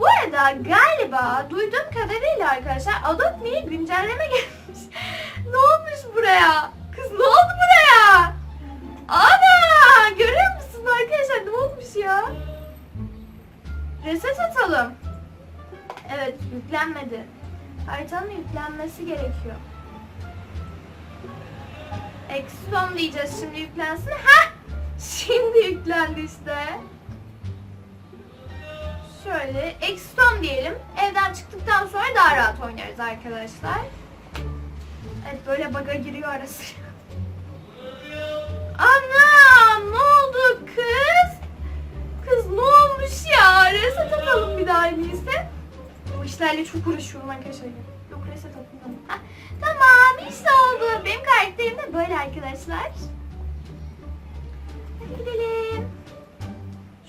Bu arada galiba duyduğum kadarıyla arkadaşlar Adopt Me'ye güncelleme gelmiş. ne olmuş buraya? Kız ne oldu buraya? Ana! Görüyor musun arkadaşlar ne olmuş ya? Reset atalım. Evet yüklenmedi. Haritanın yüklenmesi gerekiyor. Exton diyeceğiz şimdi yüklensin. Ha! Şimdi yüklendi işte. Şöyle Exton diyelim. Evden çıktıktan sonra daha rahat oynarız arkadaşlar. Evet böyle baga giriyor arası. Ana ne oldu kız? Kız ne olmuş ya? Reset atalım bir daha en iyisi. Bu işlerle çok uğraşıyorum arkadaşlar. Yok reset. Ha, tamam işte oldu. Benim karakterim de böyle arkadaşlar. Hadi gidelim.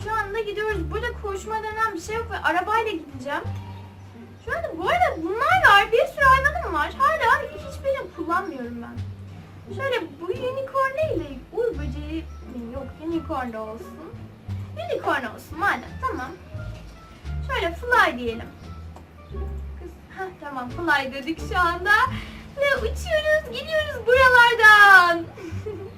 Şu anda gidiyoruz. Burada koşma denen bir şey yok ve arabayla gideceğim. Şu anda bu arada bunlar var. Bir sürü hayvanım var. Hala hiçbirini kullanmıyorum ben. Şöyle bu unicorn değil de uğur böceği yok unicorn da olsun. Unicorn olsun madem tamam. Şöyle fly diyelim. Heh, tamam fly dedik şu anda. Ve uçuyoruz gidiyoruz buralardan.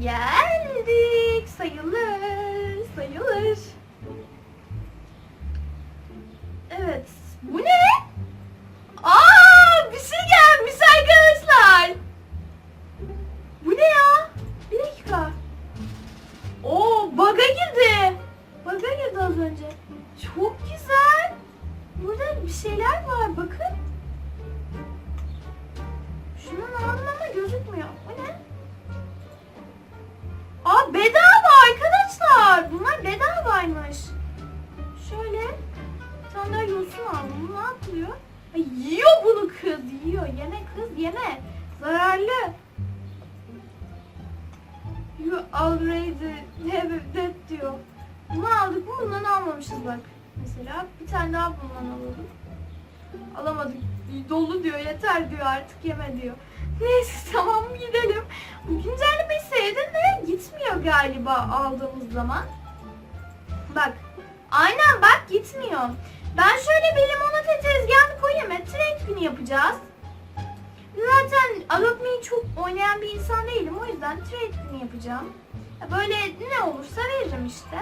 Geldik sayılır sayılır. Evet bu ne? Aa bir şey gelmiş arkadaşlar. Bu ne ya? Bir dakika. Oo baga girdi. Baga girdi az önce. Çok güzel. Burada bir şeyler var bakın. Tane daha yosun aldım. Bu ne yapıyor? Ay, yiyor bunu kız. Yiyor. Yeme kız yeme. Zararlı. You already have that diyor. Bunu aldık mı bundan almamışız bak. Mesela bir tane daha bundan alalım. Alamadık. Dolu diyor yeter diyor artık yeme diyor. Neyse tamam gidelim. Bu güncellemeyi sevdin de gitmiyor galiba aldığımız zaman. Bak. Aynen bak gitmiyor. Ben şöyle bir limonata tezgahını koyayım. Trade günü yapacağız. Zaten Adopt çok oynayan bir insan değilim. O yüzden trade günü yapacağım. Böyle ne olursa veririm işte.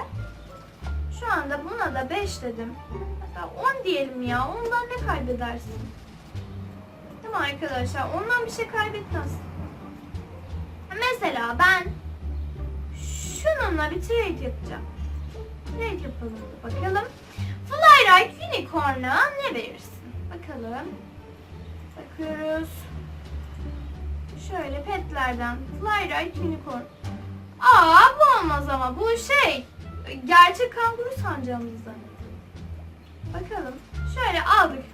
Şu anda buna da 5 dedim. Hatta 10 diyelim ya. Ondan ne kaybedersin? Değil mi arkadaşlar? Ondan bir şey kaybetmez. Mesela ben şununla bir trade yapacağım. Trade yapalım bakalım. Flyride Unicorn'a ne verirsin? Bakalım. Bakıyoruz. Şöyle petlerden Flyride Unicorn. Aa bu olmaz ama bu şey gerçek kanguru sancağımızdan. Bakalım. Şöyle aldık.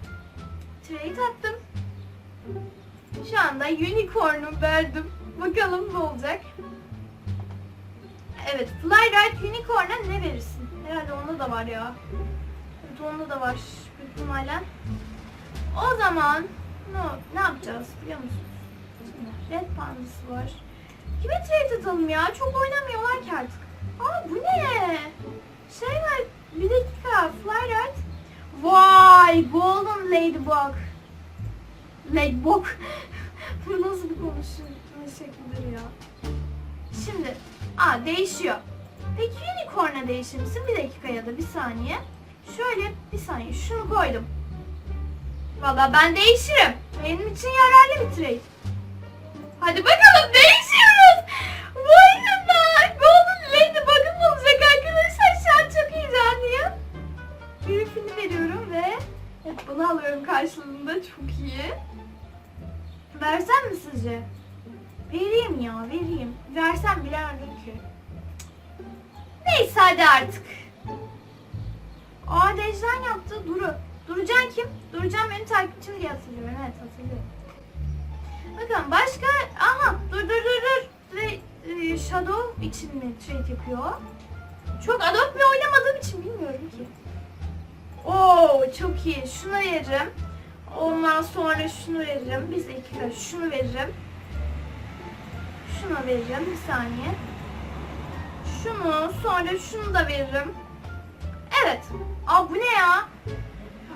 Trade attım. Şu anda unicorn'u verdim. Bakalım ne olacak. Evet, Flyride Unicorn'a ne verirsin? Herhalde onda da var ya. Onda da var büyük ihtimalle. O zaman ne, ne yapacağız biliyor musunuz? Red Panda'sı var. Kime trade atalım ya? Çok oynamıyorlar ki artık. Aa bu ne? Şey var, bir dakika. Flyride. Vay, Golden Ladybug. Ladybug. bu nasıl bir konuşma şeklidir ya? Şimdi, aa değişiyor. Peki unicorn'a değişir misin? Bir dakika ya da bir saniye. Şöyle bir saniye şunu koydum. Valla ben değişirim. Benim için yararlı bir trade. Hadi bakalım değişiyoruz. Vay canına. Golden Ladybug'ım olacak arkadaşlar. Şu an çok heyecanlıyım. Griffini veriyorum ve evet, bunu alıyorum karşılığında. Çok iyi. Versem mi sizce? Vereyim ya vereyim. Versem bilemedim ki. Neyse hadi artık. Aa Dejden yaptı. Duru. Durucan kim? Durucan benim takipçim diye hatırlıyorum. Evet hatırlıyorum. Bakın başka... Aha dur dur dur dur. Tra- e, Shadow için mi trade yapıyor? Çok Adopt mi oynamadığım için bilmiyorum ki. Oo çok iyi. Şunu veririm. Ondan sonra şunu veririm. Biz dakika şunu veririm. Şunu veririm. Bir saniye. Şunu sonra şunu da veririm. Evet. Aa bu ne ya?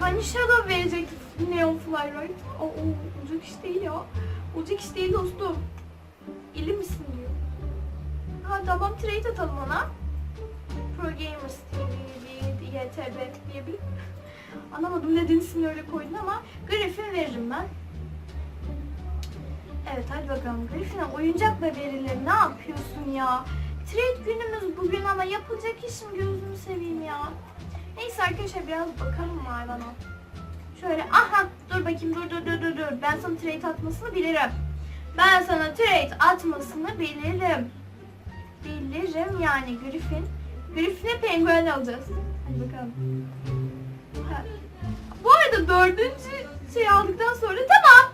Hani Shadow verecek Neon Fly right? Aa, o olacak iş değil ya. Olacak iş değil dostum. İli misin diyor. Ha tamam trade atalım ona. Pro Gamers TV, YTB diye bir Anlamadım neden ismini öyle koydun ama Griffin veririm ben. Evet hadi bakalım Griffin'e oyuncak ve verilir ne yapıyorsun ya? Trade günümüz bugün ama yapılacak işim gözünü seveyim ya. Neyse arkadaşlar biraz bakalım hayvana? Şöyle aha dur bakayım dur dur dur dur dur. Ben sana trade atmasını bilirim. Ben sana trade atmasını bilirim. Bilirim yani Griffin. Griffin'e penguen alacağız. Hadi bakalım. Ha. Bu arada dördüncü şey aldıktan sonra tamam.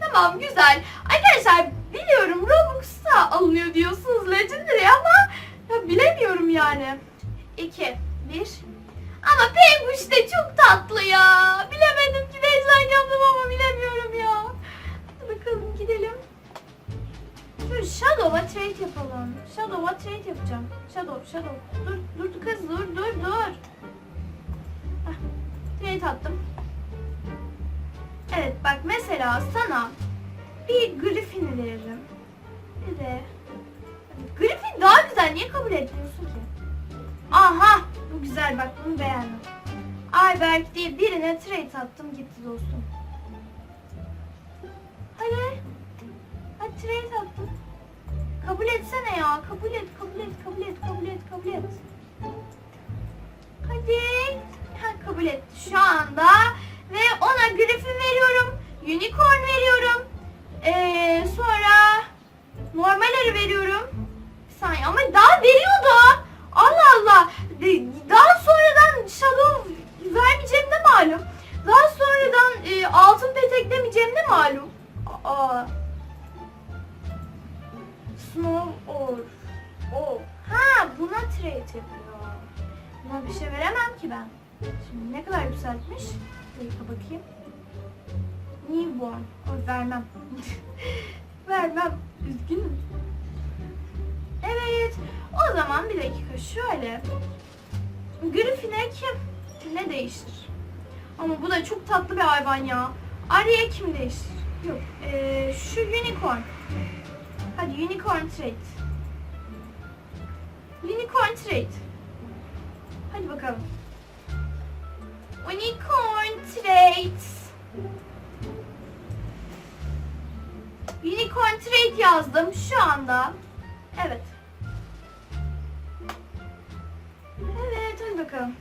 Tamam güzel. Arkadaşlar biliyorum Robux'ta alınıyor diyorsunuz Legendary ama ya bilemiyorum yani. 2, 1. Ama Penguş de çok tatlı ya. Bilemedim ki yaptım ama bilemiyorum ya. Hadi bakalım gidelim. Şöyle Shadow'a trade yapalım. Shadow'a trade yapacağım. Shadow, Shadow. Dur, dur kız dur, dur, dur. Heh, trade attım. Evet bak mesela sana bir Griffin'i veririm. Bir de Griffin daha güzel. Niye kabul etmiyorsun ki? Aha! Bu güzel bak bunu beğendim. Ayberk diye birine trade attım gitti dostum. Hadi. Hadi trade attım. Kabul etsene ya. Kabul et, kabul et, kabul et, kabul et, kabul et. Hadi. Ha, kabul et. Şu anda ve ona Griffin veriyorum. Unicorn veriyorum. Ee, sonra normalleri veriyorum. Bir saniye ama daha veriyordu. Allah Allah. De- Daha sonradan Shadow vermeyeceğim ne malum. Daha sonradan e, altın peteklemeyeceğim ne malum. Aa. Snow or. O. Ha buna trade yapıyor. Buna bir şey veremem ki ben. Şimdi ne kadar yükseltmiş? Dakika bakayım. Newborn. O, vermem. vermem. Üzgünüm. Evet. O zaman bir dakika şöyle. Griffin'e kim? Ne değiştir? Ama bu da çok tatlı bir hayvan ya. Arya kim değiştir? Yok. Ee, şu unicorn. Hadi unicorn trade. Unicorn trade. Hadi bakalım. Unicorn trade. Unicorn trade yazdım şu anda. Evet. Hadi bakalım.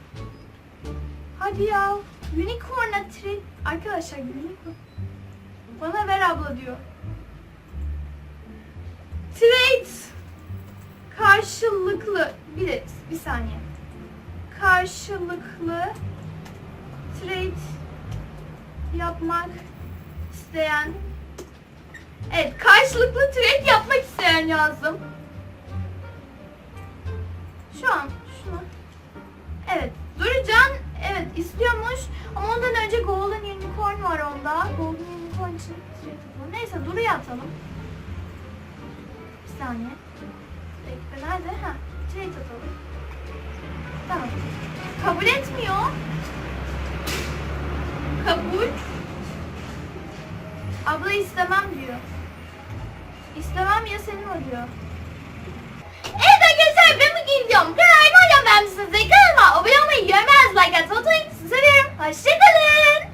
Hadi ya. Unicorn'a trade. Arkadaşlar unicorn. Bana ver abla diyor. Trade. Karşılıklı. Bir, de- bir saniye. Karşılıklı trade yapmak isteyen Evet, karşılıklı trade yapmak isteyen yazdım. Şu an şey tutma. Neyse Duru'yu atalım. Bir saniye. Bekle nerede? Ha, Çilek atalım. Tamam. Kabul etmiyor. Kabul. Abla istemem diyor. İstemem ya senin o diyor. Evet arkadaşlar ben bugün diyorum. Kanalıma abone olmayı, kanalıma abone olmayı, yorum yazmayı, like atmayı unutmayın. Seviyorum. Hoşçakalın.